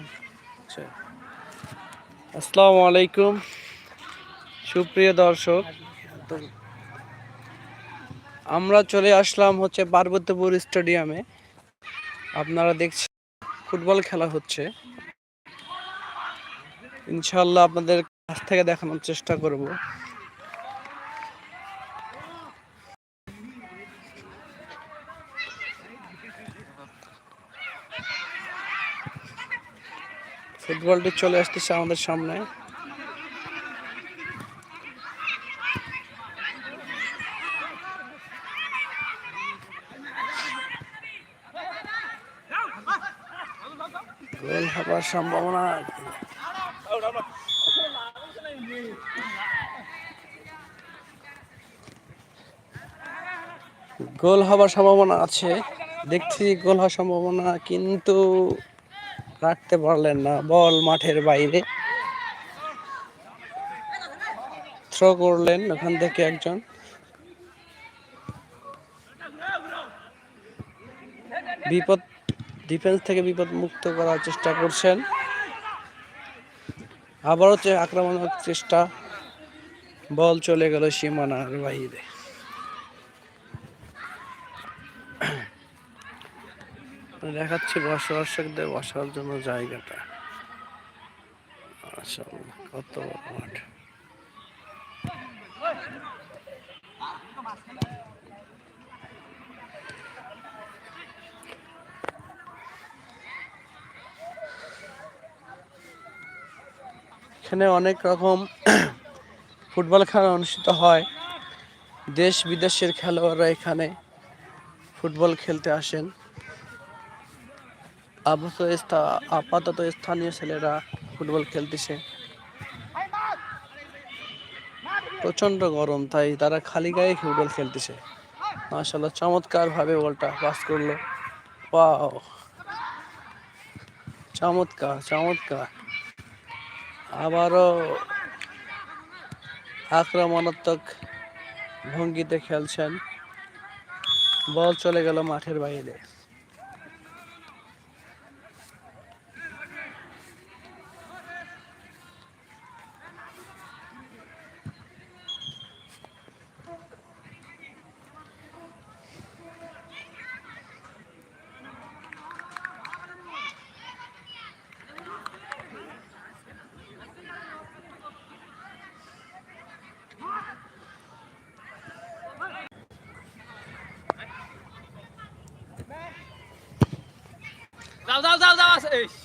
আচ্ছা। আসসালামু আলাইকুম। সুপ্রিয় দর্শক, আমরা চলে আসলাম হচ্ছে পার্বতীপুর স্টেডিয়ামে। আপনারা দেখছেন, ফুটবল খেলা হচ্ছে। ইনশাল্লাহ আপনাদের কাছ থেকে দেখানোর চেষ্টা করব। ফুটবলটি চলে আসতেছে আমাদের সামনে। গোল হবার সম্ভাবনা গোল হবার সম্ভাবনা আছে। দেখছি গোল হওয়ার সম্ভাবনা, কিন্তু রাখতে পারলেন না, বল মাঠের বাইরে। থ্রো করলেন ওখান থেকে একজন। বিপদ ডিফেন্স থেকে বিপদ মুক্ত করার চেষ্টা করছেন। আবারও আক্রমণের চেষ্টা। বল চলে গেল সীমানার বাইরে। দেখাচ্ছি বসবাসকদের বসার জন্য জায়গাটা। কত মাঠ। এখানে অনেক রকম ফুটবল খেলা অনুষ্ঠিত হয়। দেশ বিদেশের খেলোয়াড়রা এখানে ফুটবল খেলতে আসেন। আপাতত স্থা- আপাতত স্থানীয় ছেলেরা ফুটবল খেলতেছে। প্রচণ্ড গরম, তাই তারা খালি গায়ে ফুটবল খেলতেছে। মাশাল্লাহ চমৎকার ভাবে বলটা পাস করল। ওয়াও। চমৎকার চমৎকার। আবারও আক্রমণাত্মক ভঙ্গিতে খেলছেন। বল চলে গেল মাঠের বাইরে। যাও যাও যাও যাও